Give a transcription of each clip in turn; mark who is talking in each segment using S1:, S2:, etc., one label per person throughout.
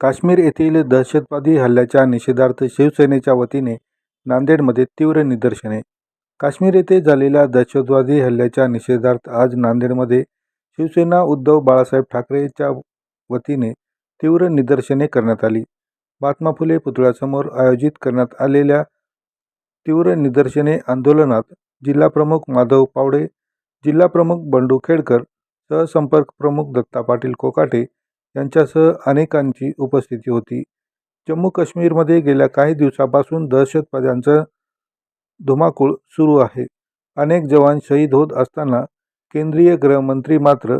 S1: काश्मीर येथील दहशतवादी हल्ल्याच्या निषेधार्थ शिवसेनेच्या वतीने नांदेडमध्ये तीव्र निदर्शने. काश्मीर येथे झालेल्या दहशतवादी हल्ल्याच्या निषेधार्थ आज नांदेडमध्ये शिवसेना उद्धव बाळासाहेब ठाकरेच्या वतीने तीव्र निदर्शने करण्यात आली. महात्मा फुले पुतळ्यासमोर आयोजित करण्यात आलेल्या तीव्र निदर्शने आंदोलनात जिल्हाप्रमुख माधव पावडे जिल्हाप्रमुख बंडू खेडकर सहसंपर्क प्रमुख दत्ता पाटील कोकाटे यांच्यासह अनेकांची उपस्थिती होती. जम्मू काश्मीरमध्ये गेल्या काही दिवसापासून दहशतवाद्यांचं धुमाकूळ सुरू आहे. अनेक जवान शहीद होत असताना केंद्रीय गृहमंत्री मात्र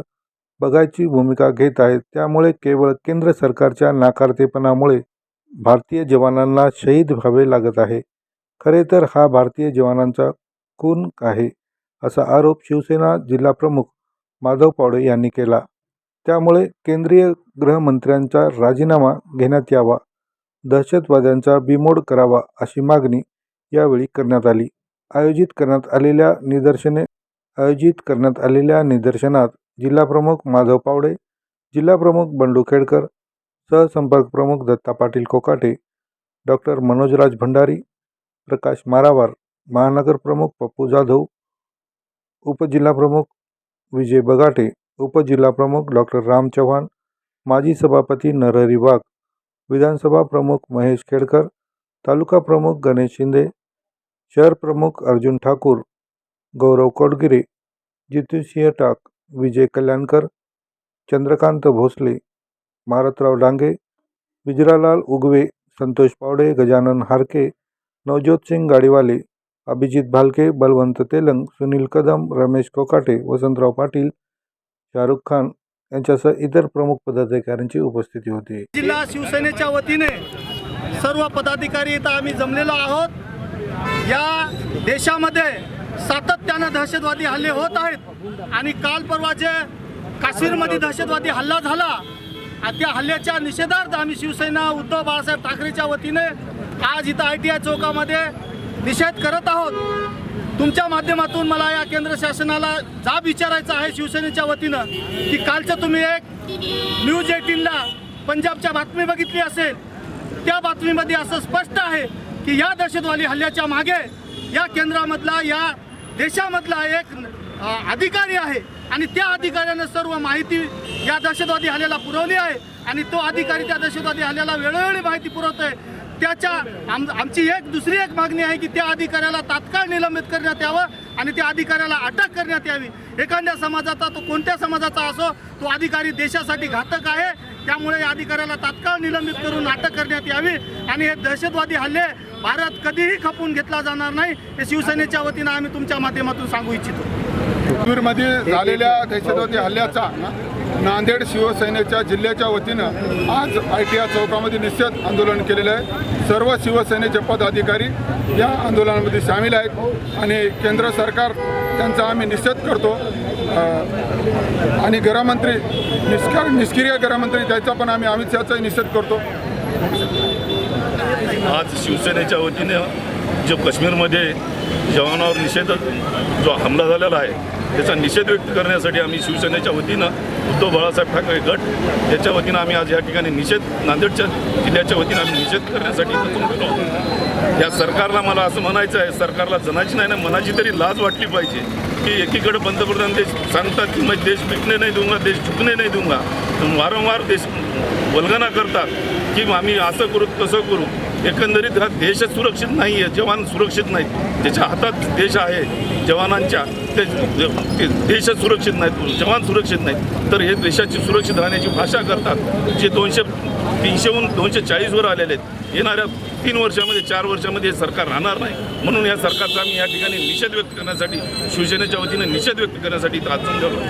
S1: बघायची भूमिका घेत आहेत. त्यामुळे केवळ केंद्र सरकारच्या नाकारतेपणामुळे भारतीय जवानांना शहीद व्हावे लागत आहे. खरे तर हा भारतीय जवानांचा खून आहे असा आरोप शिवसेना जिल्हाप्रमुख माधव पावडे यांनी केला. त्यामुळे केंद्रीय गृहमंत्र्यांचा राजीनामा घेण्यात यावा दहशतवाद्यांचा बिमोड करावा अशी मागणी यावेळी करण्यात आली. आयोजित करण्यात आलेल्या निदर्शने आयोजित करण्यात आलेल्या निदर्शनात जिल्हाप्रमुख माधव पावडे जिल्हाप्रमुख बंडू खेडकर सहसंपर्क प्रमुख दत्ता पाटील कोकाटे डॉक्टर मनोजराज भंडारी प्रकाश मारावार महानगर प्रमुख पप्पू जाधव उपजिल्हाप्रमुख विजय बगाटे उपजिल्हाप्रमुख डॉक्टर राम चव्हाण माजी सभापती नरहरी वाघ विधानसभा प्रमुख महेश खेडकर, तालुका प्रमुख गणेश शिंदे, शहर प्रमुख अर्जुन ठाकूर, गौरव कोडगिरे जितूसिंह टाक, विजय कल्याणकर, चंद्रकांत भोसले, मारतराव डांगे, विजरालाल उगवे, संतोष पावडे, गजानन हारके नवज्योतसिंग गाडीवाले, अभिजित भालके, बलवंत तेलंग, सुनील कदम, रमेश कोकाटे, वसंतराव पाटील शाहरुख खान यांच्यासह इतर प्रमुख पदाधिकाऱ्यांची उपस्थिती होती.
S2: जिल्हा शिवसेनेच्या वतीने सर्व पदाधिकारी इथं आम्ही जमलेलो आहोत. या देशामध्ये सातत्यानं दहशतवादी हल्ले होत आहेत. आणि काल परवा जे काश्मीरमध्ये दहशतवादी हल्ला झाला त्या हल्ल्याच्या निषेधार्थ आम्ही शिवसेना उद्धव बाळासाहेब ठाकरेच्या वतीने आज इथं आय टी आय चौकामध्ये निषेध करत आहोत. तुमच्या माध्यमातून मला या केंद्र शासनाला जाब विचारायचा आहे शिवसेनेच्या वतीनं की कालचं तुम्ही एक न्यूज एटीनला पंजाबच्या बातमी बघितली असेल त्या बातमीमध्ये असं स्पष्ट आहे की या दहशतवादी हल्ल्याच्या मागे या केंद्रामधला या देशामधला एक अधिकारी आहे. आणि त्या अधिकाऱ्यानं सर्व माहिती या दहशतवादी हल्ल्याला पुरवली आहे. आणि तो अधिकारी त्या दहशतवादी हल्ल्याला वेळोवेळी माहिती पुरवतोय. त्याच्या आम आमची एक दुसरी एक मागणी आहे की त्या अधिकाऱ्याला तात्काळ निलंबित करण्यात यावं आणि त्या अधिकाऱ्याला अटक करण्यात यावी. एखाद्या समाजाचा तो कोणत्या समाजाचा असो तो अधिकारी देशासाठी घातक आहे. त्यामुळे या अधिकाऱ्याला तात्काळ निलंबित करून अटक करण्यात यावी आणि हे दहशतवादी हल्ले भारत कधीही खपून घेतला जाणार नाही. हे शिवसेनेच्या वतीनं आम्ही तुमच्या माध्यमातून सांगू इच्छितो.
S3: काश्मीरमध्ये झालेल्या दहशतवादी हल्ल्याचा नांदेड शिवसेनेच्या जिल्ह्याच्या वतीनं आज आय टी आय चौकामध्ये निषेध आंदोलन केलेलं आहे. सर्व शिवसेनेचे पदाधिकारी या आंदोलनामध्ये सामील आहेत आणि केंद्र सरकार त्यांचा आम्ही निषेध करतो. आणि गृहमंत्री निष्का निष्क्रिय गृहमंत्री त्याचा पण आम्ही अमित शहाचाही निषेध करतो.
S4: आज शिवसेनेच्या वतीने जो काश्मीरमध्ये जवानावर निषेध जो हमला झालेला आहे त्याचा निषेध व्यक्त करण्यासाठी आम्ही शिवसेनेच्या वतीनं उद्धव बाळासाहेब ठाकरे गट याच्या वतीनं आम्ही आज या ठिकाणी निषेध नांदेडच्या जिल्ह्याच्या वतीनं आम्ही निषेध करण्यासाठी या सरकारला मला असं म्हणायचं आहे सरकारला जनाची नाही ना मनाची तरी लाज वाटली पाहिजे की एकीकडे पंतप्रधान देश सांगतात की मग देश पिकणे नाही दूंगा देश चुकणे नाही दूंगा. वारंवार देश वल्गना करतात की आम्ही असं करू तसं करू. एकंदरीत हा देश सुरक्षित नाही आहे जवान सुरक्षित नाहीत. त्याच्या हातात देश आहे जवानांच्या ते देश सुरक्षित नाहीत जवान सुरक्षित नाहीत. तर हे देशाची सुरक्षित राहण्याची भाषा करतात जे दोनशे तीनशेहून दोनशे चाळीसवर आलेले आहेत. येणाऱ्या तीन वर्षामध्ये चार वर्षामध्ये हे सरकार राहणार नाही. म्हणून या सरकारचा आम्ही या ठिकाणी निषेध व्यक्त करण्यासाठी शिवसेनेच्या वतीने निषेध व्यक्त करण्यासाठी आज जमलेलो